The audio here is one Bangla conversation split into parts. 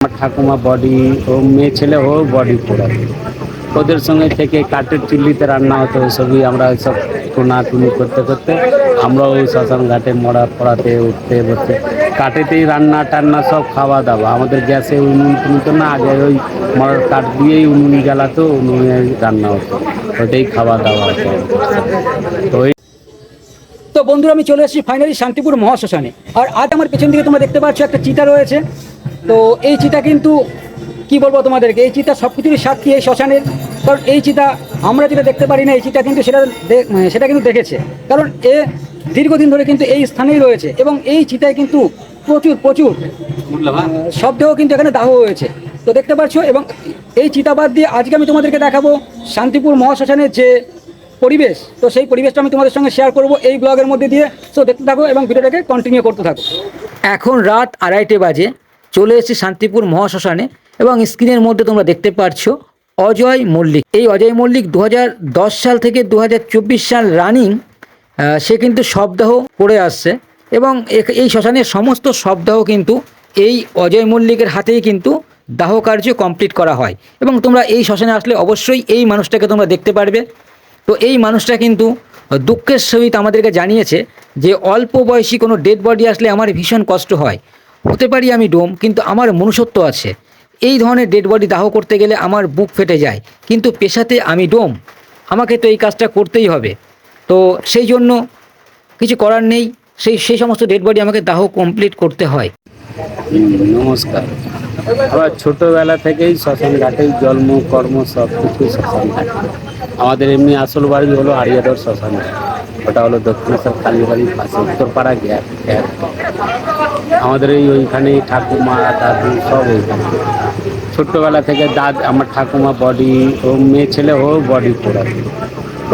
আমার ঠাকুমা বডি ও মেয়ে ছেলে, ও বডি পোড়াতো ওদের সঙ্গে থেকে কাঠের চুল্লিতে রান্না হতো, সবই আমরা সব টুনা টুনি করতে করতে আমরাও ওই শ্মশান ঘাটে মরা পড়াতে, উঠতে, বসতে। কাঠেতেই রান্না টান্না সব খাওয়া দাওয়া। আমাদের গ্যাসে উনুন টুনুন তো না, আগে ওই মরার কাঠ দিয়েই উনুন জ্বালাতো, উনুনে রান্না হতো। ওটাই খাওয়া দাওয়া। হতো তো ওই তো বন্ধুরা আমি চলে এসেছি ফাইনালি শান্তিপুর মহাশ্মশানে। আর আজ আমার পেছন দিকে তোমরা দেখতে পাচ্ছ একটা চিতা রয়েছে। তো এই চিতা কিন্তু কি বলব তোমাদেরকে এই চিতা সব কিছুরই সাক্ষী এই শ্মশানের। কারণ এই চিতা আমরা যেটা দেখতে পারি না এই চিতা কিন্তু সেটা মানে সেটা কিন্তু দেখেছে। কারণ এ দীর্ঘদিন ধরে কিন্তু এই স্থানেই রয়েছে এবং এই চিতায় কিন্তু প্রচুর প্রচুর আহ, শব্দেহ কিন্তু এখানে দাহ হয়েছে। তো দেখতে পাচ্ছ এবং এই চিতাবাদ দিয়ে আজকে আমি তোমাদেরকে দেখাবো শান্তিপুর মহাশ্মশানের যে পরিবেশ, তো সেই পরিবেশটা আমি তোমাদের সঙ্গে শেয়ার করব এই ব্লগের মধ্যে দিয়ে। তো দেখতে থাকো এবং ভিডিওটাকে কন্টিনিউ করতে থাকো। এখন রাত আড়াইটে বাজে, চলে এসেছি শান্তিপুর মহাশ্মশানে এবং স্ক্রিনের মধ্যে তোমরা দেখতে পাচ্ছ অজয় মল্লিক। এই অজয় মল্লিক দু হাজার দশ সাল থেকে দু হাজার চব্বিশ সাল রানিং সে কিন্তু শবদাহ করে আসছে এবং এই শ্মশানের সমস্ত শবদাহ কিন্তু এই অজয় মল্লিকের হাতেই কিন্তু দাহ কার্য কমপ্লিট করা হয়। এবং তোমরা এই শ্মশানে আসলে অবশ্যই এই মানুষটাকে তোমরা দেখতে পারবে। তো এই মানুষটা কিন্তু দুঃখের সহিত আমাদেরকে জানিয়েছে যে অল্প বয়সী কোনো ডেড বডি আসলে আমার ভীষণ কষ্ট হয়। হতে পারি আমি ডোম, কিন্তু আমার মনুষ্যত্ব আছে। এই ধরনের ডেড বডি দাহ করতে গেলে আমার বুক ফেটে যায়, কিন্তু পেশাতে আমি ডোম। আমাকে তো এই কাজটা করতেই হবে। তো সেই জন্য কিছু করার নেই, সেই সেই সমস্ত ডেড বডি আমাকে দাহ কমপ্লিট করতে হয়। নমস্কার। আবার ছোটবেলা থেকেই শ্মশান ঘাটেই জন্ম, কর্ম সব কিছু শ্মশান ঘাটে। আমাদের এমনি আসল বাড়ি হলো আরিয়াদর শ্মশান ঘাট। ওটা হলো দক্ষিণেশ্বর কালীবাড়ির পাশে, উত্তরপাড়া গ্যাপ গ্যাপ। আমাদের এই ওইখানে ঠাকুমা, দাদু সব ওইখানে। ছোট্টবেলা থেকে দাদ, আমার ঠাকুমা বডি ও মেয়ে ছেলে হোক বডি পোড়াতো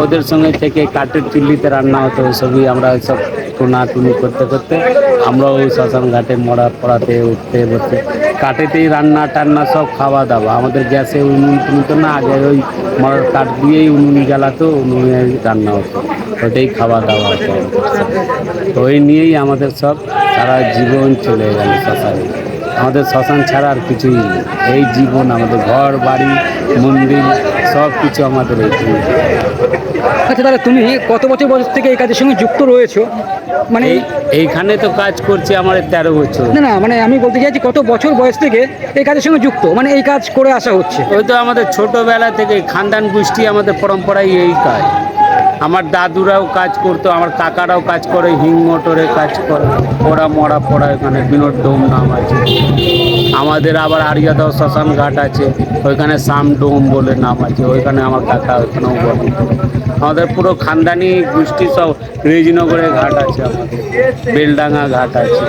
ওদের সঙ্গে থেকে কাঠের চুল্লিতে রান্না হতো সবই আমরা সব টুনা টুনি করতে করতে আমরাও ওই শ্মশান ঘাটে মরা পড়াতে, উঠতে, বসতে, কাঠেতেই রান্না টান্না সব খাওয়া দাওয়া। আমাদের গ্যাসে উনুন টুনুন তো না, আগে ওই মরার কাঠ দিয়েই উনুন জ্বালাতো, উনুনে রান্না হতো। ওটাই খাওয়া দাওয়া হতো। তো ওই নিয়েই আমাদের সব সারা জীবন চলে গেল শ্মশানে। আমাদের শ্মশান ছাড়া আর কিছুই নেই। এই জীবন আমাদের ঘর বাড়ি মন্দির সব কিছু আমাদের এইখানে আচ্ছা তাহলে তুমি কত বছর বয়স থেকে এই কাজের সঙ্গে যুক্ত রয়েছো? মানে এইখানে তো কাজ করছি আমার তেরো বছর। না না মানে আমি বলতে চাইছি কত বছর বয়স থেকে এই কাজের সঙ্গে যুক্ত? মানে এই কাজ করে আসা হচ্ছে। ওই তো আমাদের ছোটবেলা থেকে খানদান গোষ্ঠী আমাদের পরম্পরাই এই কাজ। আমার দাদুরাও কাজ করতো, আমার কাকারাও কাজ করে, হিং মোটরে কাজ করে। ওরা মরা পড়া এখানে, বিনোদ ডোম নাম আছে। আমাদের আবার আরিয়াদাও শ্মশান ঘাট আছে, ওইখানে সাম ডোম বলে নাম আছে, ওইখানে আমার কাকা ওইখানেও বলে। আমাদের পুরো খানদানি গোষ্ঠী সব রেজিনগরের ঘাট আছে আমাদের, বেলডাঙ্গা ঘাট আছে।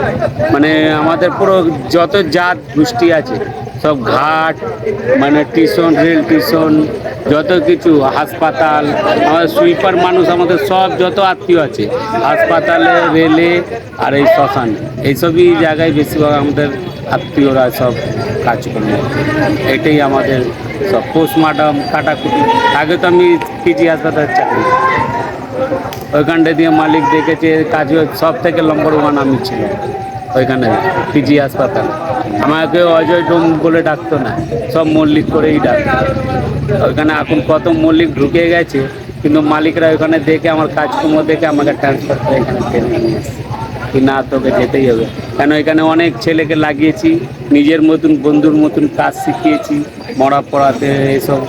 মানে আমাদের পুরো যত জাত গোষ্ঠী আছে, সব ঘাট মানে টিউশন, রেল টিউশন, যত কিছু, হাসপাতাল, আমাদের সুইপার মানুষ, আমাদের সব যত আত্মীয় আছে, হাসপাতালে, রেলে আর এই শ্মশান, এইসবই জায়গায় বেশিরভাগ আমাদের আত্মীয়রা সব কাজ করে এটাই আমাদের সব পোস্টমার্টম কাটাকুটি। আগে তো আমি পিজি হাসপাতালে চাকরি ওইখানটা দিয়ে মালিক দেখেছে, কাজ সব থেকে নম্বর ওয়ান আমি ছিলাম ওইখানে পিজি হাসপাতাল। আমাকে অজয় ডোম বলে ডাকতো না, সব মল্লিক করেই ডাকতো। ওইখানে এখন কত মল্লিক ঢুকে গেছে কিন্তু মালিকরা ওইখানে দেখে, আমার কাজকর্ম দেখে আমাকে ট্রান্সফার করে এখানে নিয়ে এসছে কি না তোকে যেতেই হবে কেন এখানে অনেক ছেলেকে লাগিয়েছি, নিজের মতন, বন্ধুর মতন কাজ শিখিয়েছি, মরা পড়াতে এসব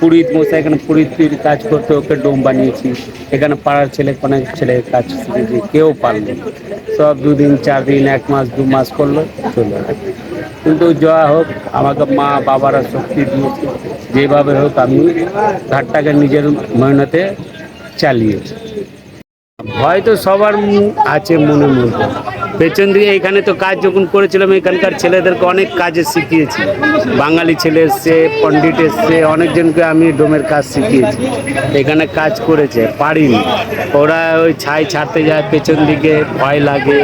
পুরীত মশাই এখানে পুরীতির কাজ করতে ওকে ডোম বানিয়েছি এখানে পাড়ার ছেলে, অনেক ছেলে কাজ শিখেছি কেউ পারল। সব দুদিন চার দিন এক মাস, দু মাস করল, চলে। কিন্তু যা হোক, আমাকে মা বাবারা শক্তি দিয়েছে যেভাবে হোক আমি ঘাটটাকে নিজের মেহনতে চালিয়েছি। ভয় তো সবার আছে মনে মধ্যে। পেছন দিয়ে এখানে তো কাজ যখন করেছিলাম, এখানকার ছেলেদেরকে অনেক কাজে শিখিয়েছি। বাঙালি ছেলে এসছে, পণ্ডিত এসছে, অনেকজনকে আমি ডোমের কাজ শিখিয়েছি। এখানে কাজ করেছে, পারিনি। ওরা ওই ছাই ছাড়তে যায় পেছন দিকে ভয় লাগে,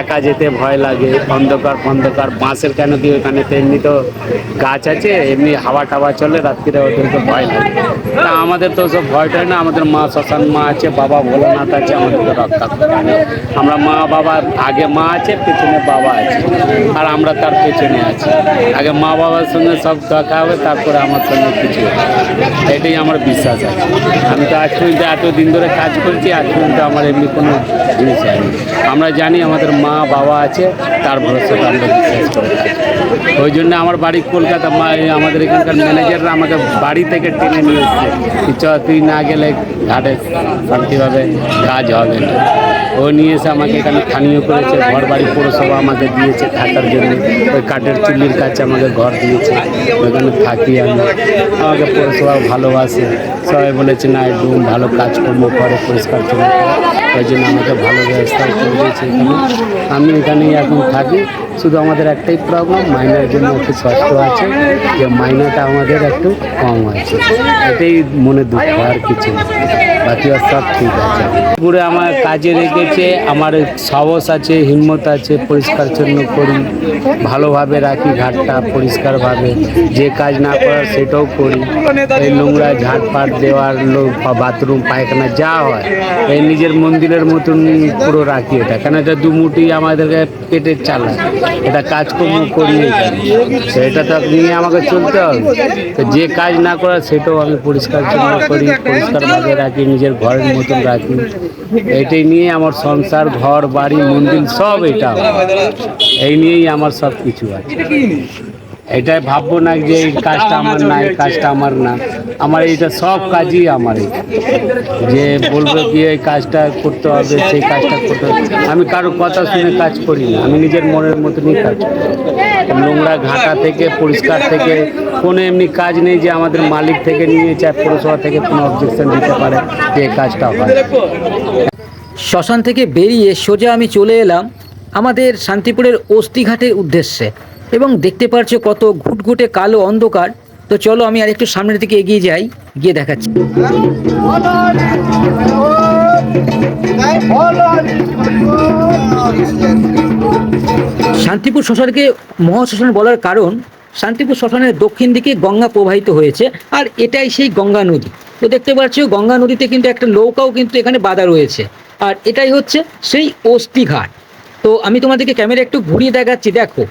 একা যেতে ভয় লাগে, অন্ধকার অন্ধকার, বাঁশের কেন দিয়ে ওখানে তো এমনি তো গাছ আছে, এমনি হাওয়া টাওয়া চলে, রাত্রিরে ওদেরকে ভয় লাগে। তা আমাদের তো সব ভয় টয় না, আমাদের মা শ্মশান মা আছে, বাবা ভোলানাথ আছে, আমাদেরকে রক্ষা করে। আমরা মা বাবা আগে মা আছে, পেছনে বাবা আছে আর আমরা তার পেছনে আছি। আগে মা বাবার সঙ্গে সব দেখা হবে, তারপরে আমার সঙ্গে কিছু এটাই আমার বিশ্বাস আছে। আমি তো আজ পর্যন্ত এতদিন ধরে কাজ করছি, আজ পর্যন্ত আমার এমনি কোনো জিনিস হয়নি। আমরা জানি আমাদের মা বাবা আছে, তার ভরসাতে আমরা বিশ্বাস করে ওই জন্য আমার বাড়ি কলকাতা, মা আমাদের এখানকার ম্যানেজাররা আমাকে বাড়ি থেকে টেনে নিয়ে এসছে। চ, তুই না গেলে ঘাটে শান্তিভাবে কাজ হবে না। ও নিয়ে এসে আমাকে এখানে স্থানীয় করেছে ঘর বাড়ি পৌরসভা আমাকে দিয়েছে থাকার জন্য। ওই কাঠের চুল্লির কাছে আমাকে ঘর দিয়েছে। ওইখানে থাকি আমি। আমাকে পৌরসভা ভালোবাসে। সবাই বলেছে, না একটু ভালো কাজকর্ম করে, পরিষ্কার করে। ওই জন্য আমাকে ভালো ব্যবস্থা করে দিয়েছে এখানে। আমি এখানেই এখন থাকি। শুধু আমাদের একটাই প্রবলেম মাইনার জন্য একটু কষ্ট আছে। যে মাইনাটা আমাদের একটু কম আছে। এটাই মনে দুঃখ, আর কিছু। বাকি সব ঠিক আছে। পুরো আমার কাজে রেখেছে, আমার সাহস আছে, হিম্মত আছে, পরিষ্কার জন্য করি। ভালোভাবে রাখি ঘাটটা পরিষ্কারভাবে। যে কাজ না করার সেটাও করি। এই নোংরা ঝাঁটপাট দেওয়ার লো- বাথরুম, পায়খানা, যা হয়। এই নিজের মন্দিরের মতন পুরো রাখি এটা। কেন এটা দুমুটি আমাদেরকে পেটের চালা। এটা কাজকর্ম করি এখানে। তো এটা তো নিয়ে আমাকে চলতে হবে। তো যে কাজ না করার সেটাও আমি পরিষ্কার করি পরিষ্কারভাবে রাখি, নিজের ঘরের মতন রাখি। এটাই নিয়ে আমার সংসার, ঘর, বাড়ি, মন্দির, সব এটা। এই নিয়েই আমার সব কিছু আছে। এটাই ভাববো না যে এই কাজটা আমার না, এই কাজটা আমার না। আমার এইটা সব কাজই আমার যে বলব কি এই কাজটা করতে হবে, সেই কাজটা করতে হবে। আমি কারও কথা শুনে কাজ করি না, আমি নিজের মনের মতনই কাজ করি। নোংরা ঘাটা থেকে, পরিষ্কার থেকে, কোনো এমনি কাজ নেই যে আমাদের মালিক থেকে নিয়ে চায় পৌরসভা থেকে কোনো অবজেকশন দিতে পারে যে কাজটা হয়। শ্মশান থেকে বেরিয়ে সোজা আমি চলে এলাম আমাদের শান্তিপুরের অস্থিঘাটের উদ্দেশ্যে। এবং দেখতে পারছ কত ঘুটঘুটে কালো অন্ধকার। তো চলো আমি আর একটু সামনের দিকে এগিয়ে যাই, গিয়ে দেখাচ্ছি। শান্তিপুর শ্মশানকে মহাশ্মশান বলার কারণ, শান্তিপুর শ্মশানের দক্ষিণ দিকে গঙ্গা প্রবাহিত হয়েছে, আর এটাই সেই গঙ্গা নদী। তো দেখতে পাচ্ছ, গঙ্গা নদীতে কিন্তু একটা নৌকাও কিন্তু এখানে বাঁধা রয়েছে। আর এটাই হচ্ছে সেই অস্থিঘাট। তো আমি তোমাদেরকে ক্যামেরা একটু ঘুরিয়ে দেখাচ্ছি, দেখো।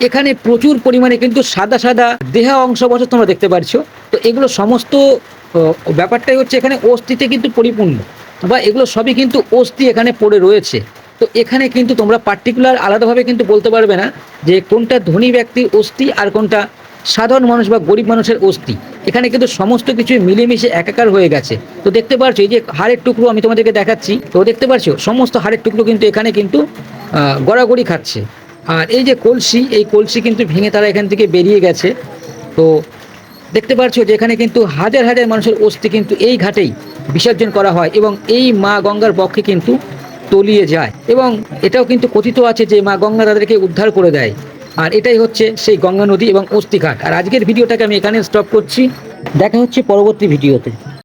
এখানে প্রচুর পরিমাণে কিন্তু সাদা সাদা দেহা অংশ বছর তোমরা দেখতে পারছ। তো এগুলো সমস্ত ব্যাপারটাই হচ্ছে এখানে অস্থিতে কিন্তু পরিপূর্ণ। বা এগুলো সবই কিন্তু অস্থি এখানে পড়ে রয়েছে। তো এখানে কিন্তু তোমরা পার্টিকুলার আলাদাভাবে কিন্তু বলতে পারবে না যে কোনটা ধনী ব্যক্তির অস্থি আর কোনটা সাধারণ মানুষ বা গরিব মানুষের অস্থি। এখানে কিন্তু সমস্ত কিছু মিলেমিশে একাকার হয়ে গেছে। তো দেখতে পারছ এই যে হাড়ের টুকরো আমি তোমাদেরকে দেখাচ্ছি। তো দেখতে পারছ সমস্ত হাড়ের টুকরো কিন্তু এখানে কিন্তু গড়াগড়ি খাচ্ছে। আর এই যে কলসি, এই কলসি কিন্তু ভেঙে তারা এখান থেকে বেরিয়ে গেছে। তো দেখতে পাচ্ছ যে এখানে কিন্তু হাজার হাজার মানুষের অস্থি কিন্তু এই ঘাটেই বিসর্জন করা হয় এবং এই মা গঙ্গার পক্ষে কিন্তু তলিয়ে যায়। এবং এটাও কিন্তু কথিত আছে যে মা গঙ্গা তাদেরকে উদ্ধার করে দেয়। আর এটাই হচ্ছে সেই গঙ্গা নদী এবং অস্থিঘাট আর আজকের ভিডিওটাকে আমি এখানে স্টপ করছি। দেখা হচ্ছে পরবর্তী ভিডিওতে।